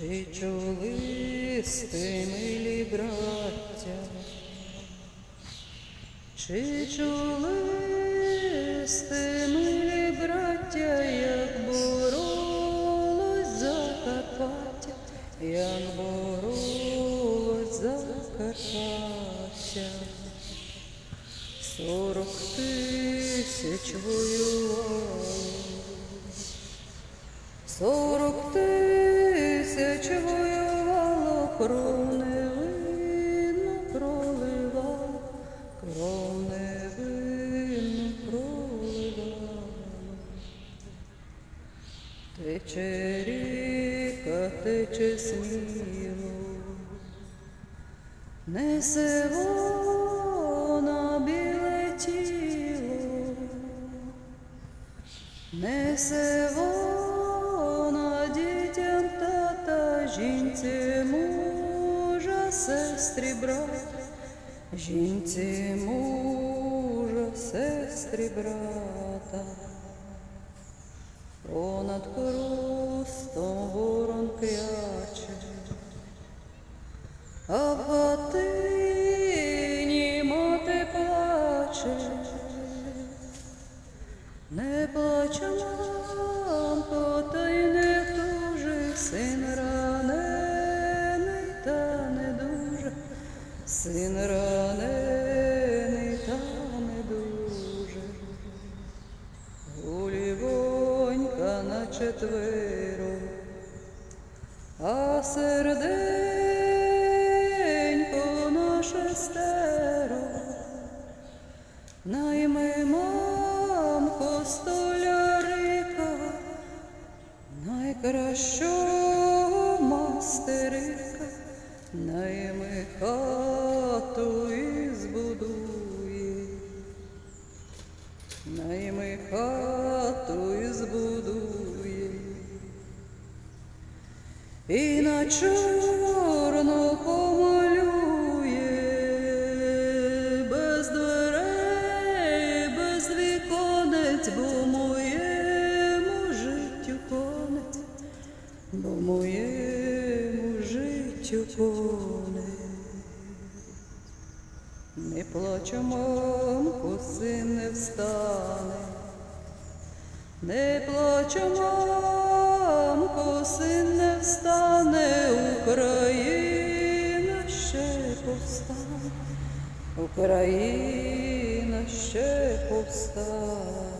Чи чули сте, милі браття? Чи чули сте, милі браття, як боролось Закарпаття, як боролось Закарпаття? Сорок тисяч воювало, сорок тисяч кров невинно проливало, кров невинно проливало. Тече ріка, тече сміло, Несе вона біле тіло, несе вона жінці мужа, сестрі брат, жінці мужа, сестрі брата. Понад хрустом ранений, та не дуже. Гулівонька на четверо, а серденько на шестеро, найми мамко столярика, найкращого мастерика, найми хату збудує. Найми хату збудує, і на чорно помалює, без дверей, без віконець, бо моєму життю конець, бо моєму життю конець. Не плачемо, син не встане, не плачемо, син не встане, Україна ще повстане, Україна ще повстане.